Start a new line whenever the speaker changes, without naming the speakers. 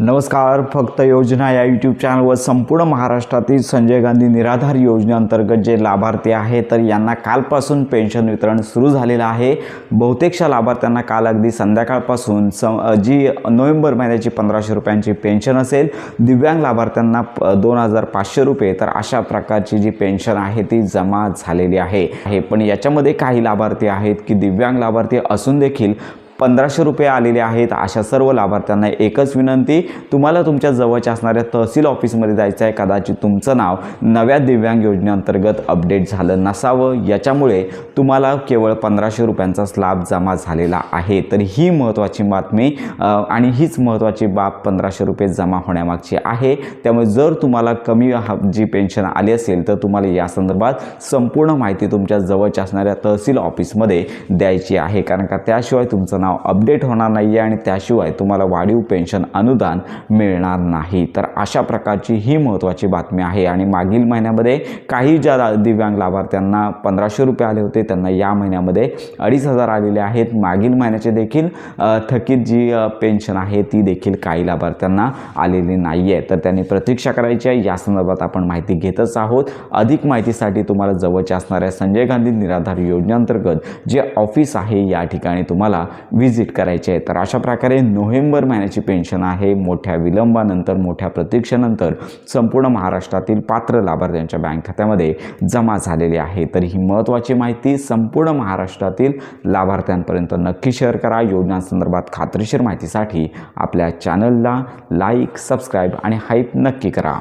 नमस्कार फक्त योजना या यूट्यूब चॅनलवर संपूर्ण महाराष्ट्रातील संजय गांधी निराधार योजनेअंतर्गत जे लाभार्थी आहे तर यांना कालपासून पेन्शन वितरण सुरू झालेलं आहे. बहुतेकशा लाभार्थ्यांना काल अगदी संध्याकाळपासून स जी नोव्हेंबर महिन्याची पंधराशे रुपयांची पेन्शन असेल दिव्यांग लाभार्थ्यांना दोन हजार पाचशे रुपये तर अशा प्रकारची जी पेन्शन आहे ती जमा झालेली आहे पण याच्यामध्ये काही लाभार्थी आहेत की दिव्यांग लाभार्थी असून देखील पंधराशे रुपये आलेले आहेत. अशा सर्व लाभार्थ्यांना एकच विनंती तुम्हाला तुमच्या जवळच्या असणाऱ्या तहसील ऑफिसमध्ये जायचं आहे कदाचित तुमचं नाव नव्या दिव्यांग योजनेअंतर्गत अपडेट झालं नसावं. याच्यामुळे तुम्हाला केवळ पंधराशे रुपयांचा स्लॅब जमा झालेला आहे. तर ही महत्त्वाची बातमी आणि हीच महत्त्वाची बाब पंधराशे रुपये जमा होण्यामागची आहे. त्यामुळे जर तुम्हाला कमी जी पेन्शन आली असेल तर तुम्हाला या संदर्भात संपूर्ण माहिती तुमच्या जवळच्या असणाऱ्या तहसील ऑफिसमध्ये द्यायची आहे. कारण का त्याशिवाय तुमचं नाव अपडेट होणार नाही आहे आणि त्याशिवाय तुम्हाला वाढीव पेन्शन अनुदान मिळणार नाही. तर अशा प्रकारची ही महत्त्वाची बातमी आहे. आणि मागील महिन्यामध्ये काही ज्या दिव्यांग लाभार्थ्यांना पंधराशे रुपये आले होते त्यांना या महिन्यामध्ये अडीच हजार आलेले आहेत. मागील महिन्याचे देखील थकीत जी पेन्शन आहे ती देखील काही लाभार्थ्यांना आलेली नाही आहे तर त्यांनी प्रतीक्षा करायची आहे. या संदर्भात आपण माहिती घेतच आहोत. अधिक माहितीसाठी तुम्हाला जवळच्या असणाऱ्या संजय गांधी निराधार योजनेअंतर्गत जे ऑफिस आहे या ठिकाणी तुम्हाला व्हिजिट करायचे आहे तर अशा प्रकारे नोव्हेंबर महिन्याची पेन्शन आहे. मोठ्या विलंबानंतर मोठ्या प्रतीक्षेनंतर संपूर्ण महाराष्ट्रातील पात्र लाभार्थ्यांच्या बँक खात्यामध्ये जमा झालेली आहे. तर ही महत्त्वाची माहिती संपूर्ण महाराष्ट्रातील लाभार्थ्यांपर्यंत नक्की शेअर करा. योजनांसंदर्भात खात्रीशीर माहितीसाठी आपल्या चॅनलला लाईक सबस्क्राईब आणि हाईप नक्की करा.